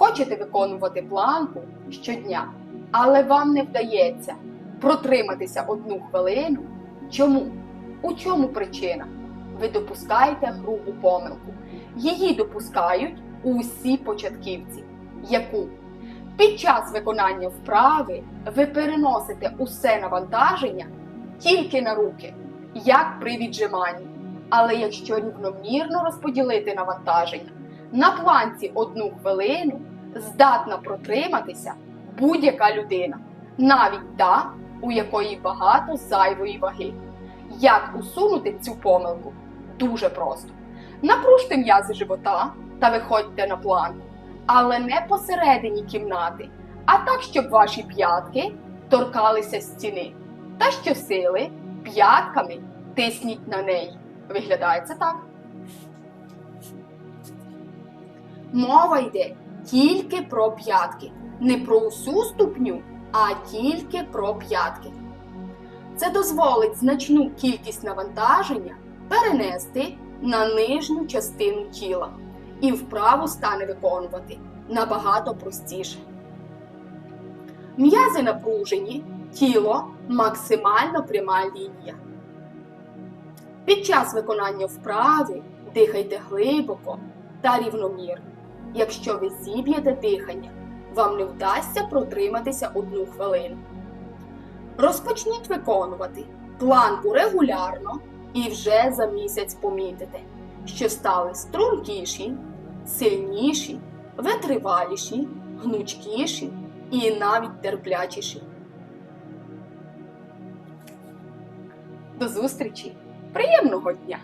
Хочете виконувати планку щодня, але вам не вдається протриматися одну хвилину. Чому? У чому причина? Ви допускаєте грубу помилку. Її допускають усі початківці. Яку? Під час виконання вправи ви переносите усе навантаження тільки на руки, як при віджиманні. Але якщо рівномірно розподілити навантаження на планці одну хвилину, здатна протриматися будь-яка людина, навіть та, у якої багато зайвої ваги. Як усунути цю помилку? Дуже просто. Напружте м'язи живота та виходьте на планку, але не посередині кімнати, а так, щоб ваші п'ятки торкалися стіни. Та щосили п'ятками тисніть на неї. Виглядає це так. Мова йде тільки про п'ятки, не про усю ступню, а тільки про п'ятки. Це дозволить значну кількість навантаження перенести на нижню частину тіла і вправу стане виконувати набагато простіше. М'язи напружені, тіло максимально пряма лінія. Під час виконання вправи дихайте глибоко та рівномірно. Якщо ви зіб'єте дихання, вам не вдасться протриматися одну хвилину. Розпочніть виконувати планку регулярно і вже за місяць помітите, що стали стрункіші, сильніші, витриваліші, гнучкіші і навіть терплячіші. До зустрічі! Приємного дня!